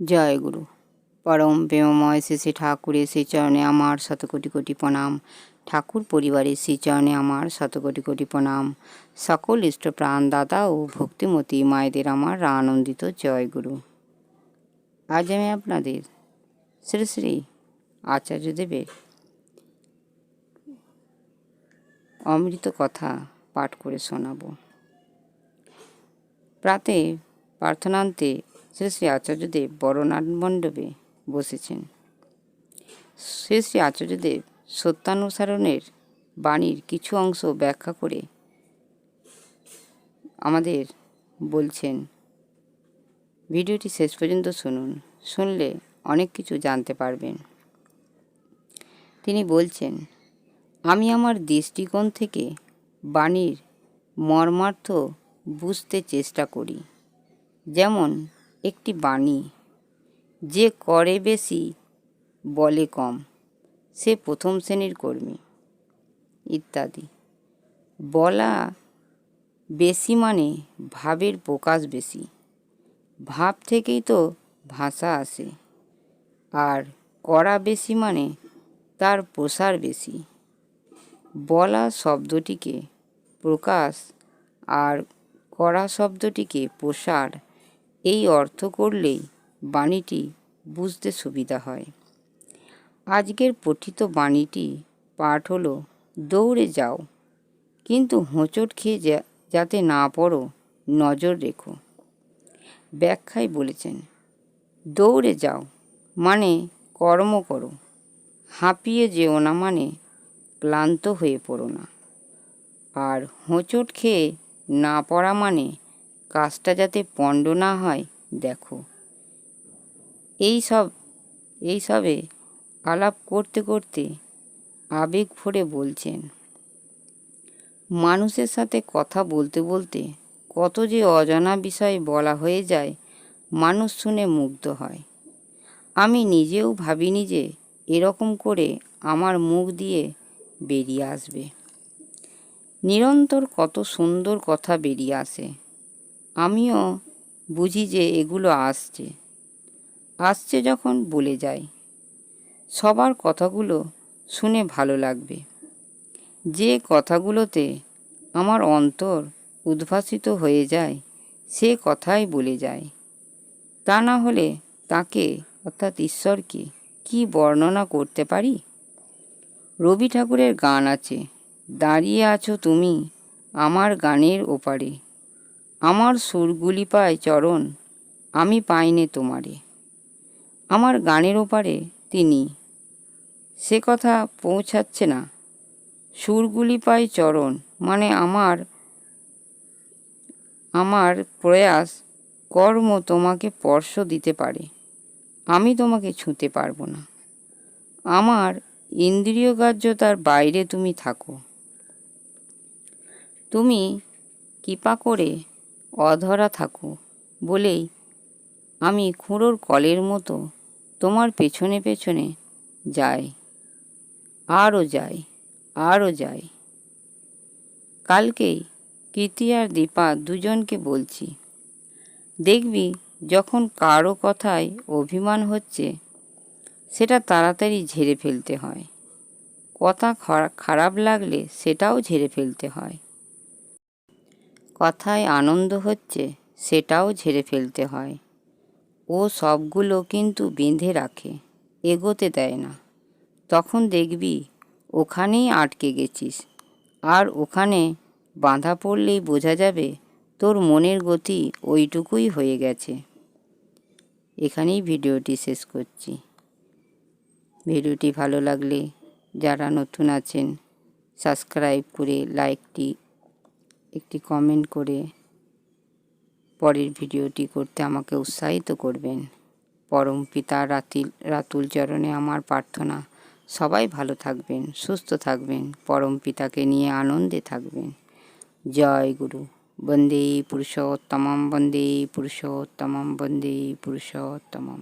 জয় গুরু পরম প্রেমময় শ্রী শ্রী ঠাকুরের শ্রীচরণে আমার শত কোটি কোটি প্রণাম। ঠাকুর পরিবারের শ্রীচরণে আমার শত কোটি কোটি প্রণাম। সকল ইষ্ট প্রাণদাতা ও ভক্তিমতী মায়েদের আমার আনন্দিত জয় গুরু আজ আমি আপনাদের শ্রী শ্রী আচার্যদেবের অমৃত কথা পাঠ করে শোনাবো। প্রাতে প্রার্থনান্তে শ্রী শ্রী আচার্যদেব বড়নাথ মণ্ডপে বসেছেন। শ্রী শ্রী আচার্যদেব সত্যানুসারণের বাণীর কিছু অংশ ব্যাখ্যা করে আমাদের বলছেন। ভিডিওটি শেষ পর্যন্ত শুনুন, শুনলে অনেক কিছু জানতে পারবেন। তিনি বলছেন, আমি আমার দৃষ্টিকোণ থেকে বাণীর মর্মার্থ বুঝতে চেষ্টা করি। যেমন একটি বাণী, যে করে বেশি, বলে কম, সে প্রথম শ্রেণির কর্মী ইত্যাদি। বলা বেশি মানে ভাবের প্রকাশ বেশি, ভাব থেকেই তো ভাষা আসে। আর করা বেশি মানে তার প্রসার বেশি। বলা শব্দটিকে প্রকাশ আর করা শব্দটিকে প্রসার এই অর্থ করলেই বাণীটি বুঝতে সুবিধা হয়। আজকের পঠিত বাণীটি পাঠ হলো, দৌড়ে যাও, কিন্তু হোঁচট খেয়ে যাতে না পড়ো, নজর রেখো। ব্যাখ্যায় বলেছেন, দৌড়ে যাও মানে কর্ম করো, হাঁপিয়ে যেও না মানে ক্লান্ত হয়ে পড়ো না। আর হোঁচট খেয়ে না পড়া মানে কাজটা যাতে পণ্ড না হয়, দেখো। এই সব, এই সবে আলাপ করতে করতে আবেগ ভরে বলছেন, মানুষের সাথে কথা বলতে বলতে কত যে অজানা বিষয় বলা হয়ে যায়, মানুষ শুনে মুগ্ধ হয়। আমি নিজেও ভাবিনি যে এরকম করে আমার মুখ দিয়ে বেরিয়ে আসবে। নিরন্তর কত সুন্দর কথা বেরিয়ে আসে। আমিও বুঝি যে এগুলো আসছে। আসছে যখন বলে যাই সবার কথাগুলো শুনে ভালো লাগবে। যে কথাগুলোতে আমার অন্তর উদ্ভাসিত হয়ে যায়, সে কথাই বলে যায়। তা না হলে তাকে, অর্থাৎ ঈশ্বরকে, কি বর্ণনা করতে পারি? রবি ঠাকুরের গান আছে, দাঁড়িয়ে আছো তুমি আমার গানের ওপারে। আমার সুরগুলি পায় চরণ, আমি পাইনে তোমারে। আমার গানের ওপারে তিনি, সে কথা পৌঁছাচ্ছে না। সুরগুলি পাই চরণ মানে আমার আমার প্রয়াস কর্ম তোমাকে স্পর্শ দিতে পারে, আমি তোমাকে ছুঁতে পারব না। আমার ইন্দ্রিয় বাইরে তুমি থাকো। তুমি কৃপা করে অধরা থাকো, বলেই আমি খুঁড়োর কলের মতো তোমার পেছনে পেছনে যাই, আরও যাই আরও যাই। কালকেই কীর্তি আর দীপা দুজনকে বলছি, দেখবি যখন কারও কথায় অভিমান হচ্ছে, সেটা তাড়াতাড়ি ঝেড়ে ফেলতে হয়। কথা খারাপ লাগলে সেটাও ঝেড়ে ফেলতে হয়। কথায় আনন্দ হচ্ছে, সেটাও ঝেড়ে ফেলতে হয়। ও সবগুলো কিন্তু বেঁধে রাখে, এগোতে দেয় না। তখন দেখবি, ওখানেই আটকে গেছিস। আর ওখানে বাঁধা পড়লেই বোঝা যাবে, তোর মনের গতি ওইটুকুই হয়ে গেছে। এখানেই ভিডিওটি শেষ করছি। ভিডিওটি ভালো লাগলে, যারা নতুন আছেন, সাবস্ক্রাইব করে লাইকটি একটি কমেন্ট করে পরের ভিডিওটি করতে আমাকে উৎসাহিত করবেন। পরম পিতা রাতিল, রাতুল চরণে আমার প্রার্থনা। সবাই ভালো থাকবেন, সুস্থ থাকবেন, পরম পিতাকে নিয়ে আনন্দে থাকবেন। জয় গুরু। বন্দে পুরুষোত্তমম বন্দে পুরুষোত্তমম বন্দে পুরুষোত্তমম।